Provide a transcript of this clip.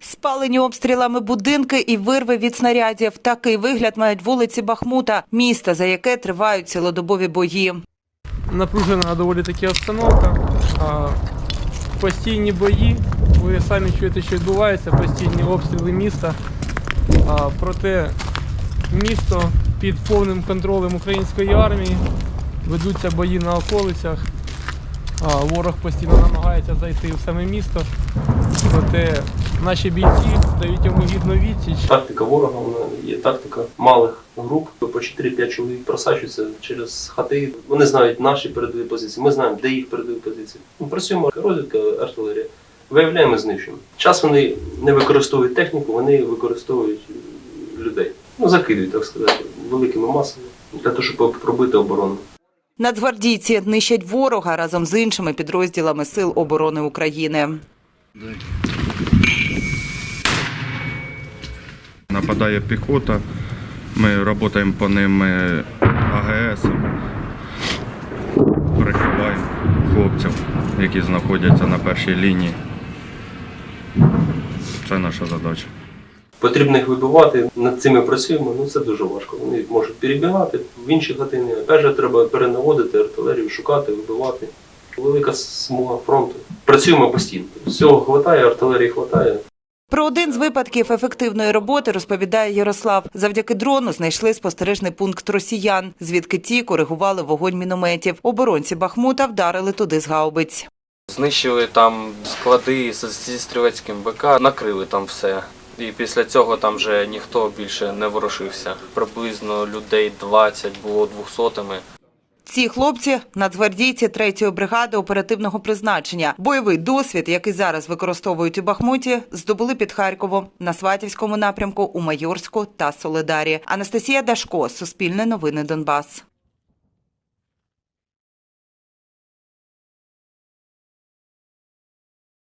Спалені обстрілами будинки і вирви від снарядів. Такий вигляд мають вулиці Бахмута, міста, за яке тривають цілодобові бої. напружена доволі таки обстановка. Постійні бої. Ви самі чуєте, що відбувається, постійні обстріли міста. Проте місто під повним контролем української армії. Ведуться бої на околицях. Ворог постійно намагається зайти в саме місто. Проте наші бійці дають йому гідну відсіч. Тактика ворога вона є тактика малих груп. По 4-5 чоловік просачуються через хати. Вони знають наші передові позиції. Ми знаємо, де їх передові позиції. Ми працюємо розвідка, артилерія. Виявляємо, знищуємо. Час вони не використовують техніку, вони використовують людей. Ну, закидують, так сказати, великими масами для того, щоб пробити оборону. Нацгвардійці нищать ворога разом з іншими підрозділами Сил оборони України. Нападає піхота, ми працюємо по ним АГС, прикриваємо хлопців, які знаходяться на першій лінії. Це наша задача. Потрібно їх вибивати. Над цими працюємо. Ну це дуже важко. Вони можуть перебігати в інші. Опять же, треба перенаводити артилерію, шукати, вибивати. Велика смуга фронту. Працюємо постійно. Всього хватає, артилерії хватає. Про один з випадків ефективної роботи розповідає Ярослав. Завдяки дрону знайшли спостережний пункт росіян, звідки ті коригували вогонь мінометів. Оборонці Бахмута вдарили туди з гаубиць. Знищили там склади з- зі стрілецьким БК, накрили там все. І після цього там вже ніхто більше не ворушився. Приблизно людей 20 було двохсотими. Ці хлопці нацгвардійці 3-ї бригади оперативного призначення. Бойовий досвід, який зараз використовують у Бахмуті, здобули під Харковом на Сватівському напрямку у Майорську та Солидарі. Анастасія Дашко, Суспільне новини Донбас.